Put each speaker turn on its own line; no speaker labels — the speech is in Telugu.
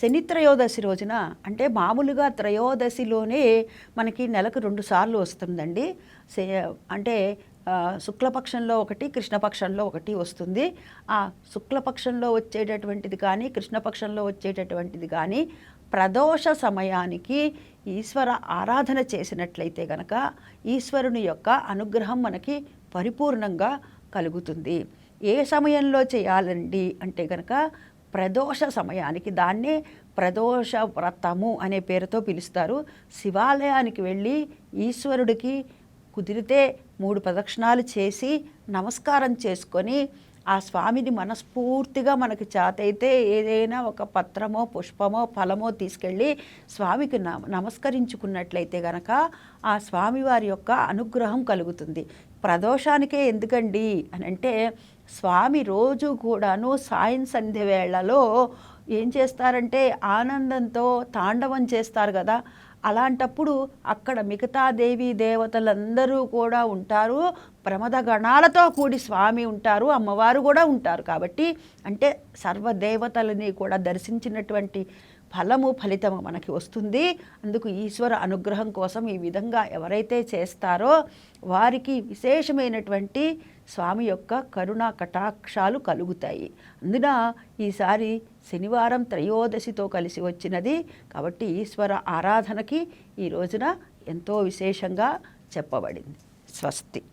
శని త్రయోదశి రోజున అంటే మామూలుగా త్రయోదశిలోనే మనకి నెలకు రెండు సార్లు వస్తుందండి. సే- అంటే శుక్లపక్షంలో ఒకటి కృష్ణపక్షంలో ఒకటి వస్తుంది. ఆ శుక్లపక్షంలో వచ్చేటటువంటిది కానీ కృష్ణపక్షంలో వచ్చేటటువంటిది కానీ ప్రదోష సమయానికి ఈశ్వర ఆరాధన చేసినట్లయితే గనక ఈశ్వరుని యొక్క అనుగ్రహం మనకి పరిపూర్ణంగా కలుగుతుంది. ఏ సమయంలో చేయాలండి అంటే గనక ప్రదోష సమయానికి దాన్నే ప్రదోష వ్రతము అనే పేరుతో పిలుస్తారు. శివాలయానికి వెళ్ళి ఈశ్వరుడికి కుదిరితే మూడు ప్రదక్షిణాలు చేసి నమస్కారం చేసుకొని ఆ స్వామిని మనస్ఫూర్తిగా మనకి చేతైతే ఏదైనా ఒక పత్రమో పుష్పమో ఫలమో తీసుకెళ్ళి స్వామికి నమస్కరించుకున్నట్లయితే గనక ఆ స్వామివారి యొక్క అనుగ్రహం కలుగుతుంది. ప్రదోషానికే ఎందుకండి అని అంటే స్వామి రోజు కూడాను సాయం సంధ్య వేళలో ఏం చేస్తారంటే ఆనందంతో తాండవం చేస్తారు కదా అలాంటప్పుడు అక్కడ మిగతా దేవీ దేవతలందరూ కూడా ఉంటారు. ప్రమద గణాలతో కూడి స్వామి ఉంటారు. అమ్మవారు కూడా ఉంటారు కాబట్టి అంటే సర్వదేవతలని కూడా దర్శించినటువంటి ఫలము ఫలితము మనకి వస్తుంది. అందుకు ఈశ్వర అనుగ్రహం కోసం ఈ విధంగా ఎవరైతే చేస్తారో వారికి విశేషమైనటువంటి స్వామి యొక్క కరుణా కటాక్షాలు కలుగుతాయి. అందున ఈసారి శనివారం త్రయోదశితో కలిసి వచ్చినది. కాబట్టి ఈశ్వర ఆరాధనకి ఈ రోజున ఎంతో విశేషంగా చెప్పబడింది. స్వస్తి.